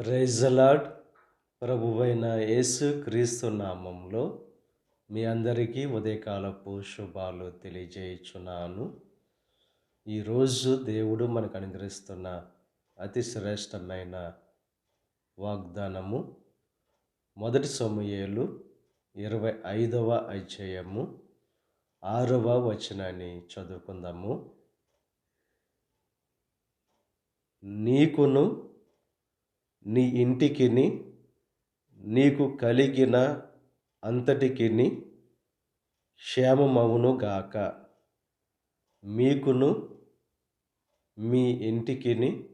ప్రైజలాడ్ ప్రభువైన యేసు క్రీస్తు నామంలో మీ అందరికీ ఉదయకాలపు శుభాలు తెలియజేయుచున్నాను. ఈరోజు దేవుడు మనకు అనుగ్రహిస్తున్న అతి శ్రేష్టమైన వాగ్దానము మొదటి సమయాలు ఇరవై ఐదవ అధ్యాయము ఆరవ వచనాన్ని చదువుకుందాము. నీకును నీ ఇంటికిని నీకు కలిగిన అంతటికిని క్షేమమవును గాక. మీకును మీ ఇంటికిని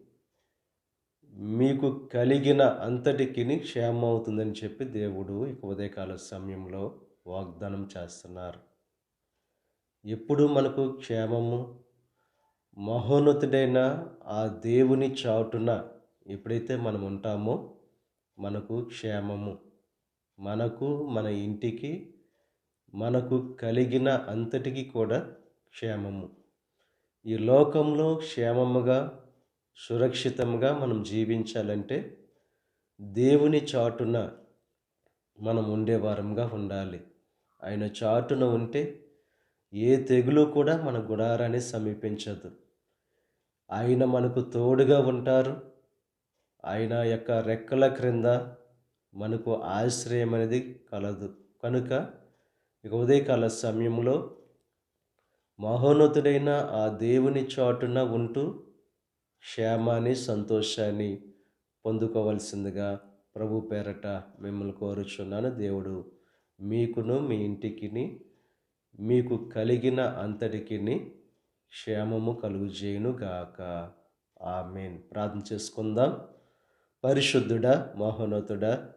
మీకు కలిగిన అంతటికిని క్షేమం అవుతుందని చెప్పి దేవుడు ఇక ఉదయకాల సమయంలో వాగ్దానం చేస్తున్నారు. ఎప్పుడు మనకు క్షేమము మహోన్నతుడైన ఆ దేవుని చాటున ఎప్పుడైతే మనం ఉంటామో మనకు క్షేమము మనకు మన ఇంటికి మనకు కలిగిన అంతటికి కూడా క్షేమము. ఈ లోకంలో క్షేమముగా సురక్షితంగా మనం జీవించాలంటే దేవుని చాటున మనం ఉండేవారంగా ఉండాలి. ఆయన చాటున ఉంటే ఏ తెగులు కూడా మన గుడారాన్ని సమీపించదు. ఆయన మనకు తోడుగా ఉంటారు. ఆయన యొక్క రెక్కల క్రింద మనకు ఆశ్రయం అనేది కలదు. కనుక ఇక ఉదయకాల సమయంలో మహోన్నతుడైన ఆ దేవుని చాటున ఉంటూ క్షేమాన్ని సంతోషాన్ని పొందుకోవలసిందిగా ప్రభు పేరట మిమ్మల్ని కోరుచున్నాను. దేవుడు మీకును మీ ఇంటికిని మీకు కలిగిన అంతటికిని క్షేమము కలుగు చేయను గాక ఆమెన్. ప్రార్థన చేసుకుందాం. పరిశుద్ధుడా మహోన్నతుడా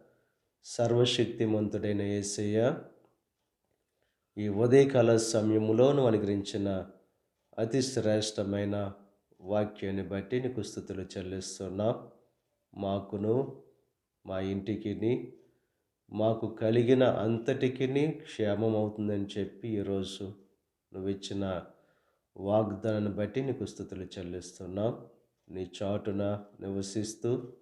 సర్వశక్తిమంతుడైన యేసయ్య ఈ ఉదయకాల సమయంలోను అనుగ్రహించిన అతి శ్రేష్టమైన వాక్యాన్ని బట్టి నీకు స్థుతులు చెల్లిస్తున్నాం. మాకును మా ఇంటికిని మాకు కలిగిన అంతటికిని క్షేమం అవుతుందని చెప్పి ఈరోజు నువ్వు ఇచ్చిన వాగ్దానాన్ని బట్టి నీకు స్థుతులు చెల్లిస్తున్నాం. నీ చాటున నివసిస్తూ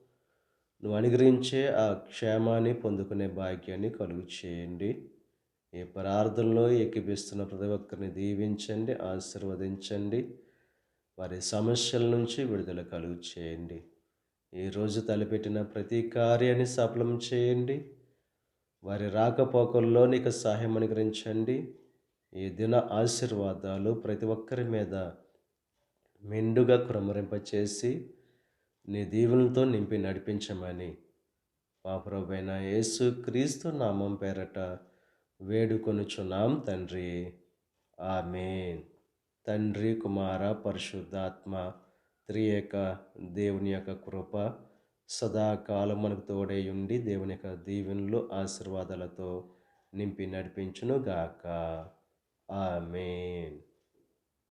నువ్వు అనుగ్రహించే ఆ క్షేమాన్ని పొందుకునే భాగ్యాన్ని కలుగు చేయండి. ఈ ప్రార్థనలో ఎక్కిపిస్తున్న ప్రతి ఒక్కరిని దీవించండి ఆశీర్వదించండి. వారి సమస్యల నుంచి విడుదల కలుగు చేయండి. ఈరోజు తలపెట్టిన ప్రతి కార్యాన్ని సఫలం చేయండి. వారి రాకపోకల్లో నీకు సహాయం అనుగ్రహించండి. ఈ దిన ఆశీర్వాదాలు ప్రతి ఒక్కరి మీద మెండుగా కృమరింపచేసి నీ దీవులతో నింపి నడిపించమని. మా ప్రభైన యేసు క్రీస్తు నామం పేరట వేడుకొనుచున్నాం తండ్రి. ఆమె తండ్రి కుమార పరిశుద్ధాత్మ త్రియేక దేవుని యొక్క కృప సదాకాలం మనకు తోడై ఉండి దేవుని యొక్క దీవెనలు ఆశీర్వాదాలతో నింపి నడిపించును గాక ఆమెన్.